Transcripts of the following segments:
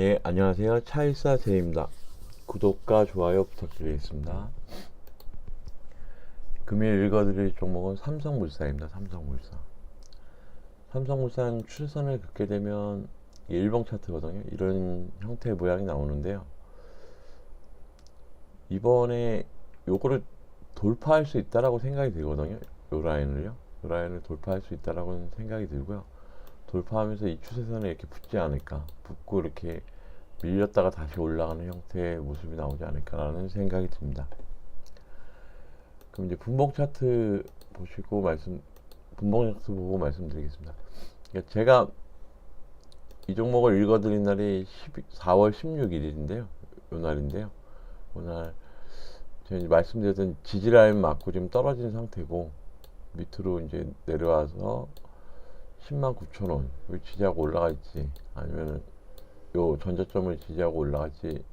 예, 안녕하세요. 차일사 제입니다. 구독과 좋아요 부탁드리겠습니다. 금일 읽어드릴 종목은 삼성물산입니다. 삼성물산. 삼성물산 추세선을 긋게 되면 일봉 차트거든요. 이런 형태의 모양이 나오는데요. 이번에 요거를 돌파할 수 있다라고 생각이 들거든요. 요 라인을요. 요 라인을 돌파할 수 있다라고 생각이 들고요. 돌파하면서 이 추세선에 이렇게 붙지 않을까 붙고 이렇게 밀렸다가 다시 올라가는 형태의 모습이 나오지 않을까라는 생각이 듭니다. 그럼 이제 분봉 차트 보시고 말씀 분봉 차트 보고 말씀드리겠습니다. 그러니까 제가 이 종목을 읽어드린 날이 12, 4월 16일인데요. 요 날인데요. 오늘 제가 이제 말씀드렸던 지지라인 맞고 지금 떨어진 상태고 밑으로 이제 내려와서 10만 9천 원 여기 지지하고 올라갈지 아니면 요 전저점을 지지하고 올라갈지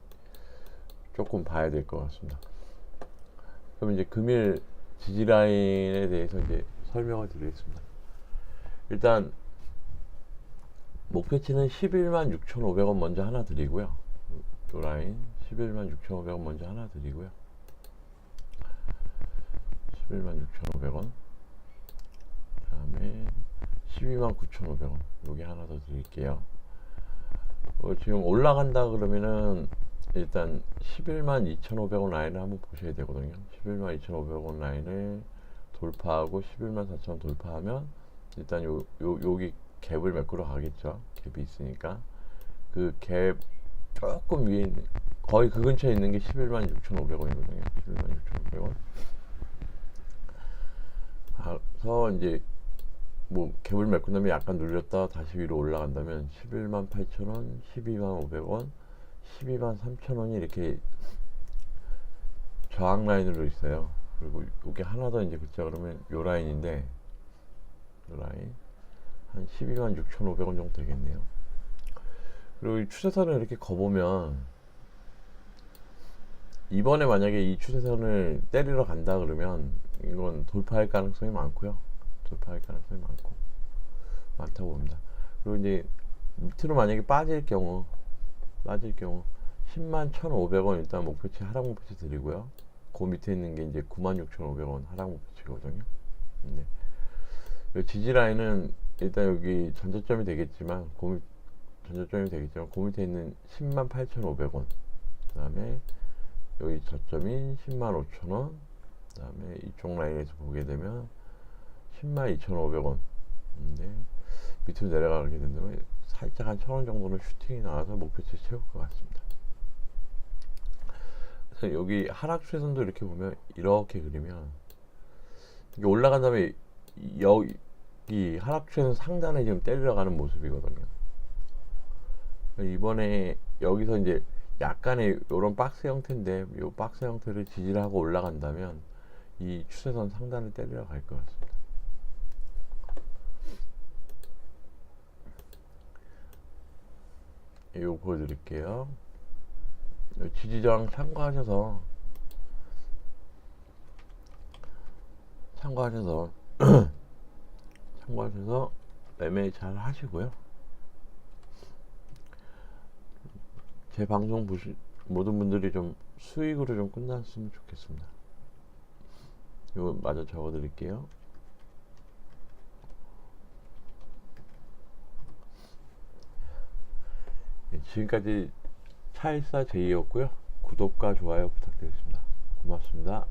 조금 봐야 될 것 같습니다. 그럼 이제 금일 지지 라인에 대해서 이제 설명을 드리겠습니다. 일단 목표치는 11만 6,500원 먼저 하나 드리고요. 요 라인 11만 6,500원 먼저 하나 드리고요. 11만 6,500원. 다음에 12만 9,500원. 여기 하나 더 드릴게요. 어, 지금 올라간다 그러면은 일단 11만 2,500원 라인을 한번 보셔야 되거든요. 11만 2,500원 라인을 돌파하고 11만 4,000원 돌파하면 일단 요, 요, 여기 갭을 메꾸러 가겠죠. 갭이 있으니까. 그 갭 조금 위에 있는, 거의 그 근처에 있는 게 11만 6,500원이거든요. 11만 6,500원. 그래서 이제 뭐 메꾼 다음에 약간 눌렸다 다시 위로 올라간다면 11만 8천 원, 12만 500원, 12만 3천 원이 이렇게 저항 라인으로 있어요. 그리고 이게 하나 더 이제 그자 그러면 요 라인인데 요 라인 한 12만 6,500원 정도 되겠네요. 그리고 이 추세선을 이렇게 거보면 이번에 만약에 이 추세선을 때리러 간다 그러면 이건 돌파할 가능성이 많고요. 돌파할 가능성이 많고 많다고 봅니다. 그리고 이제 밑으로 만약에 빠질 경우 빠질 경우 10만 1,500원 일단 목표치 하락 목표치 드리고요. 그 밑에 있는 게 이제 96,500원 하락 목표치거든요. 네. 이 지지 라인은 일단 여기 전저점이 되겠지만 그 밑, 전저점이 되겠지만 그 밑에 있는 10만 8,500원 그다음에 여기 저점인 10만 5천원 그 다음에 이쪽 라인에서 보게 되면 10만 2,500원 인데 밑으로 내려가게 된다면 살짝 한 1,000원 정도는 슈팅이 나와서 목표치 채울 것 같습니다. 그래서 여기 하락 추세선도 이렇게 보면 이렇게 그리면 이게 올라간 다음에 여기 하락 추세선 상단에 지금 때리러 가는 모습이거든요. 이번에 여기서 이제 약간의 이런 박스 형태인데 이 박스 형태를 지지를 하고 올라간다면 이 추세선 상단을 때리러 갈 것 같습니다. 이거 보여드릴게요. 지지저항 참고하셔서 참고하셔서 참고하셔서 매매 잘 하시고요. 제 방송 보시 모든 분들이 좀 수익으로 좀 끝났으면 좋겠습니다. 이거 마저 적어드릴게요. 네, 지금까지 차일사 제이였고요. 구독과 좋아요 부탁드리겠습니다. 고맙습니다.